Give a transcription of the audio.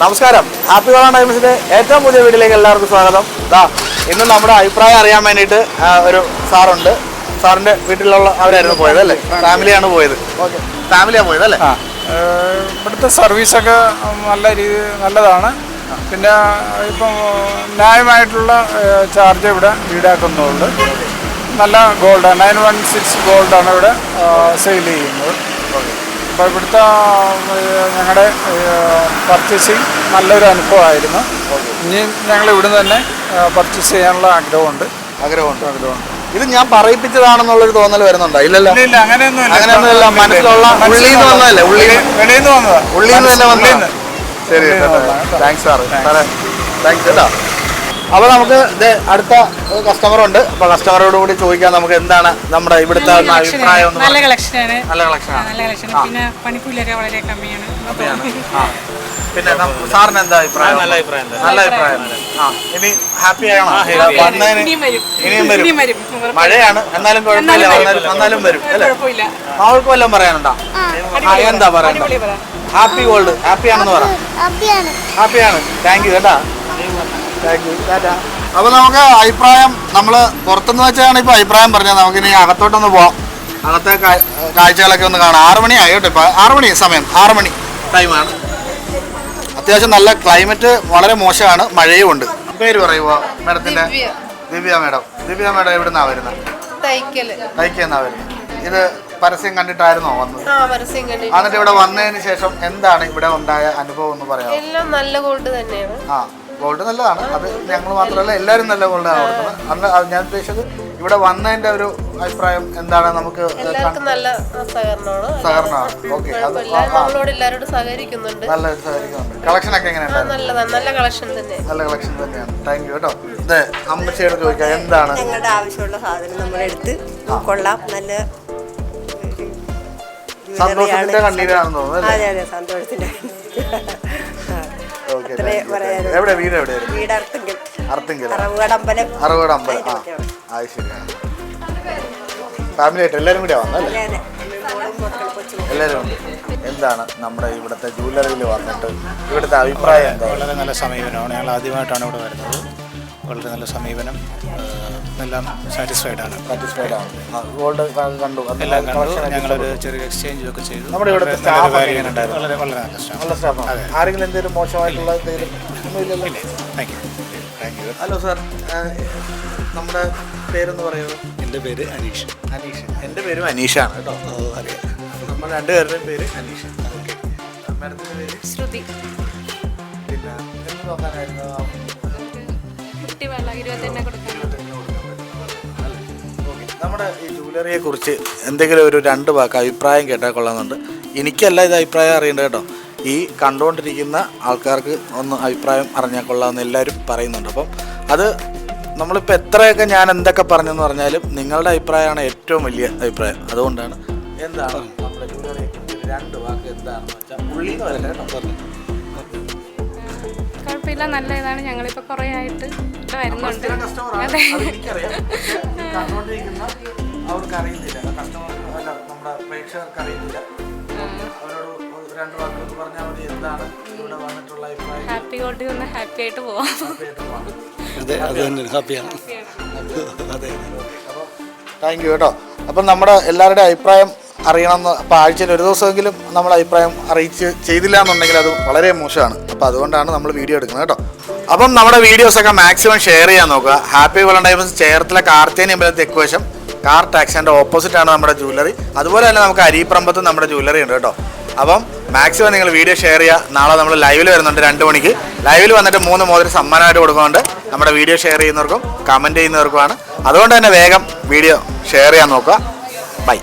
നമസ്കാരം. ഹാപ്പി വളാൻ ടൈംസിന്റെ ഏറ്റവും പുതിയ വീട്ടിലേക്ക് എല്ലാവർക്കും സ്വാഗതം. ദാ ഇന്ന് നമ്മുടെ അഭിപ്രായം അറിയാൻ വേണ്ടിയിട്ട് ഒരു സാറുണ്ട്. സാറിന്റെ വീട്ടിലുള്ള അവരായിരുന്നു പോയത് അല്ലേ? ഫാമിലിയാണ് പോയത്. ഓക്കെ ഫാമിലിയാണ് പോയത് അല്ലേ? ഇവിടുത്തെ സർവീസൊക്കെ നല്ല രീതി നല്ലതാണ്. പിന്നെ ഇപ്പം ന്യായമായിട്ടുള്ള ചാർജ് ഇവിടെ ഈടാക്കുന്നുണ്ട്. നല്ല ഗോൾഡ് നയൻ വൺ സിക്സ് ഗോൾഡാണ് ഇവിടെ സെയിൽ ചെയ്യുന്നത്. അപ്പോൾ ഇവിടുത്തെ ഞങ്ങളുടെ പർച്ചേസിങ് നല്ലൊരു അനുഭവമായിരുന്നു. ഇനി ഞങ്ങൾ ഇവിടുന്ന് തന്നെ പർച്ചേസ് ചെയ്യാനുള്ള ആഗ്രഹമുണ്ട്. ആഗ്രഹമുണ്ട്. ആഗ്രഹമുണ്ട്. ഇത് ഞാൻ പറയിപ്പിച്ചതാണെന്നുള്ളൊരു തോന്നൽ വരുന്നുണ്ടോ? ഇല്ലല്ലോ. ഇല്ല ഇല്ല അങ്ങനെയൊന്നുമില്ല. മനസ്സിലുള്ള ഉള്ളിൽ നിന്ന് വന്നതല്ലേ? ഉള്ളിൽ വെളിയിൽ നിന്ന് വന്നതാ. ഉള്ളിൽ നിന്ന് തന്നെ ശരി. താങ്ക്സ് സാറ് സാറേ. താങ്ക്സ് കേട്ടോ. അപ്പോൾ നമുക്ക് ഇത് അടുത്ത കസ്റ്റമർ ഉണ്ട്. അപ്പോൾ കസ്റ്റമറോട് കൂടി ചോദിക്കാം നമുക്ക് എന്താണ് നമ്മുടെ ഇവിടുത്തെ അഭിപ്രായം നല്ല. കളക്ഷനാണ് നല്ല കളക്ഷനാണ് നല്ല കളക്ഷൻ പിന്നെ പണിക്കൂലിയൊക്കെ വളരെ കമ്മിയാണ്. ആ. പിന്നെ സാറിന് എന്താ അഭിപ്രായം? നല്ല അഭിപ്രായം നല്ല അഭിപ്രായം ആ ഇനി ഹാപ്പി ആണോ? വന്നതിന് ഇനിയും വരും. മഴയാണ്. എന്നാലും കുഴപ്പമില്ല. എന്നാലും വരും. വന്നാലും- വരും. അല്ലേ? അവൾക്ക് വല്ലതും പറയാനുണ്ടോ? എന്താ പറയണ്ട ഹാപ്പി ഗോൾഡ് ഹാപ്പി ആണെന്ന് പറ. ഹാപ്പിയാണ് താങ്ക് യു കേട്ടാ. താങ്ക് യു ടാറ്റാ അപ്പോൾ നമുക്ക് അഭിപ്രായം നമ്മൾ പുറത്തുനിന്ന് വെച്ചാണ് ഇപ്പോൾ അഭിപ്രായം പറഞ്ഞത്. നമുക്ക് ഇനി അകത്തോട്ടൊന്ന് പോവാം. അകത്തെ കാഴ്ചകളൊക്കെ ഒന്ന് കാണാം. ആറ് മണി ആയോട്ടെ ഇപ്പോൾ ആറ് മണി സമയം. ആറ് മണി ടൈമാണ് അത്യാവശ്യം നല്ല ക്ലൈമറ്റ് വളരെ മോശമാണ്. മഴയും ഉണ്ട്. പേര് പറയുമോ മേഡത്തിന്റെ? ദിവ്യ. മേഡം. ദിവ്യ മേഡം എവിടുന്നാ വരുന്നത്? തൈക്കെന്നാ വരുന്നത്. ഇത് പരസ്യം കണ്ടിട്ടായിരുന്നോ വന്നത്? എന്നിട്ട് ഇവിടെ വന്നതിന് ശേഷം എന്താണ് ഇവിടെ ഉണ്ടായ അനുഭവം എന്ന് പറയാം എല്ലാം നല്ല ഗോൾഡ് തന്നെയാണ്. ആ. ഗോൾഡ് നല്ലതാണ്. അത് ഞങ്ങൾ മാത്രമല്ല എല്ലാവരും നല്ല ഗോൾഡാണ് കൊടുക്കുന്നത്. അന്ന് അത് ഞാൻ ഉദ്ദേശിച്ചത് ഇവിടെ വന്നതിന്റെ ഒരു അഭിപ്രായം എന്താണ് നമുക്ക് എല്ലാവർക്കും നല്ല സഹകരണമാണ്. സഹകരണമാണ്. ഓക്കെ അത് നമ്മളോട് എല്ലാവരോടും സഹകരിക്കുന്നുണ്ട്. നല്ല സഹകരിക്കുന്നുണ്ട്. കളക്ഷൻ ഒക്കെ എങ്ങനെ ആ, നല്ലതാണ് നല്ല കളക്ഷൻ തന്നെ നല്ല കളക്ഷൻ തന്നെയാണ്. താങ്ക് യു കേട്ടോ. ഇത് അമ്മച്ചിയോട് ചോദിക്കാം എന്താണ്? ഞങ്ങളുടെ ആവശ്യമുള്ള സാധനം നമ്മളെടുത്ത് കൊള്ളാം. നല്ല സന്തോഷത്തിന്റെ കണ്ണീരാണെന്ന് തോന്നുന്നു അതെ അതെ സന്തോഷത്തിന്റെ എവിടെ വീട് എവിടെയായിരുന്നു വീടർത്തുങ്കിൽ അർത്തിങ്കൽ. അറവുകടമ്പലം അറുപത് അമ്പലം ആ അത് ശരിയാണ് ഫാമിലി ആയിട്ട് എല്ലാവരും കൂടിയാ വന്നല്ലേ? എല്ലാവരും ഉണ്ട്. എന്താണ് നമ്മുടെ ഇവിടുത്തെ ജൂവലറിയിൽ വന്നിട്ട് ഇവിടുത്തെ അഭിപ്രായം എന്താ? വളരെ നല്ല സമീപനമാണ്. ഞങ്ങൾ ആദ്യമായിട്ടാണ് ഇവിടെ വരുന്നത്. വളരെ നല്ല സമീപനം എല്ലാം സാറ്റിസ്ഫൈഡ് ആണ്. സാറ്റിസ്ഫൈഡ് ആണ്. ഗോൾഡ് കണ്ടു. എല്ലാം കണ്ടു. ഞങ്ങളൊരു ചെറിയ എക്സ്ചേഞ്ച് ഒക്കെ ചെയ്തു. നമ്മുടെ ഇവിടെ സ്റ്റാഫ് വളരെ വളരെ നല്ല സ്റ്റാഫ് നല്ല ആരെങ്കിലും എന്തെങ്കിലും മോശമായിട്ടുള്ള എന്തെങ്കിലും ഒന്നുമില്ലല്ലോ. Thank you thank you hello sir നമ്മുടെ പേരെന്ന് പറയുമോ എന്റെ പേര് അനീഷ്. അനീഷ്. എന്റെ പേരും അനീഷാണ് കേട്ടോ. അറിയാം നമ്മൾ രണ്ടുപേരുടെയും പേര് അനീഷ്. ഓക്കെ. മാഡത്തിന്റെ പേര്? ശ്രുതി. പിന്നെ എന്ത് നോക്കാനായിരുന്നു? നമ്മുടെ ഈ ജൂവലറിയെ കുറിച്ച് എന്തെങ്കിലും ഒരു രണ്ട് വാക്ക് അഭിപ്രായം കേട്ടാൽ കൊള്ളാമെന്നുണ്ട്. എനിക്കല്ല ഇത് അഭിപ്രായം അറിയേണ്ടത് കേട്ടോ. ഈ കണ്ടുകൊണ്ടിരിക്കുന്ന ആൾക്കാർക്ക് ഒന്ന് അഭിപ്രായം അറിഞ്ഞാൽ കൊള്ളാമെന്ന് എല്ലാവരും പറയുന്നുണ്ട്. അപ്പം അത് നമ്മളിപ്പോൾ എത്രയൊക്കെ ഞാൻ എന്തൊക്കെ പറഞ്ഞെന്ന് പറഞ്ഞാലും നിങ്ങളുടെ അഭിപ്രായമാണ് ഏറ്റവും വലിയ അഭിപ്രായം. അതുകൊണ്ടാണ് എന്താണ് നമ്മുടെ ജൂവലറിയെ കുറിച്ച് രണ്ട് വാക്ക് എന്താണെന്ന് വെച്ചാൽ ഉള്ളിൽ നിന്ന് വരട്ടെ കേട്ടോ കുഴപ്പമില്ല നല്ല ഇതാണ്. ഞങ്ങളിപ്പോൾ കുറേ ആയിട്ട് ഇവിടെ വരുന്നുണ്ട്. അതെ. അവർക്ക് അറിയുന്നില്ല കസ്റ്റമർക്ക് അല്ല നമ്മുടെ പ്രേക്ഷകർക്ക് അറിയുന്നില്ല അവരോട് ഒരു രണ്ട് വാക്കുകൾ പറഞ്ഞാൽ മതി എന്താണ് ഇവിടെ വന്നിട്ടുള്ള അഭിപ്രായം. ഹാപ്പി ഗോൾഡിൽ ഒന്ന് ഹാപ്പി ആയിട്ട് പോവാം. അതെ അത് തന്നെ. ഹാപ്പിയാണ് അതെ അപ്പോൾ താങ്ക് യു കേട്ടോ. അപ്പം നമ്മുടെ എല്ലാവരുടെയും അഭിപ്രായം അറിയണമെന്ന് അപ്പോൾ ആഴ്ചയിൽ ഒരു ദിവസമെങ്കിലും നമ്മൾ അഭിപ്രായം അറിയിച്ച് ചെയ്തില്ല എന്നുണ്ടെങ്കിൽ അത് വളരെ മോശമാണ്. അപ്പോൾ അതുകൊണ്ടാണ് നമ്മൾ വീഡിയോ എടുക്കുന്നത് കേട്ടോ. അപ്പം നമ്മുടെ വീഡിയോസൊക്കെ മാക്സിമം ഷെയർ ചെയ്യാൻ നോക്കുക. ഹാപ്പി വളണ്ടൈമസ് ചേർത്തിലെ കാർത്തേനി അമ്പലത്തെ എക്വേഷം കാർ ടാക്സിന്റെ ഓപ്പോസിറ്റാണ് നമ്മുടെ ജ്വല്ലറി. അതുപോലെ തന്നെ നമുക്ക് അരിപ്രമ്പത്ത് നമ്മുടെ ജ്വല്ലറി ഉണ്ട് കേട്ടോ. അപ്പം മാക്സിമം നിങ്ങൾ വീഡിയോ ഷെയർ ചെയ്യുക. നാളെ നമ്മൾ ലൈവിൽ വരുന്നുണ്ട് രണ്ട് മണിക്ക്. ലൈവിൽ വന്നിട്ട് മൂന്ന് മോതിരം സമ്മാനമായിട്ട് കൊടുക്കുന്നുണ്ട്. നമ്മുടെ വീഡിയോ ഷെയർ ചെയ്യുന്നവർക്കും കമന്റ് ചെയ്യുന്നവർക്കുമാണ്. അതുകൊണ്ട് തന്നെ വേഗം വീഡിയോ ഷെയർ ചെയ്യാൻ നോക്കുക. ബൈ.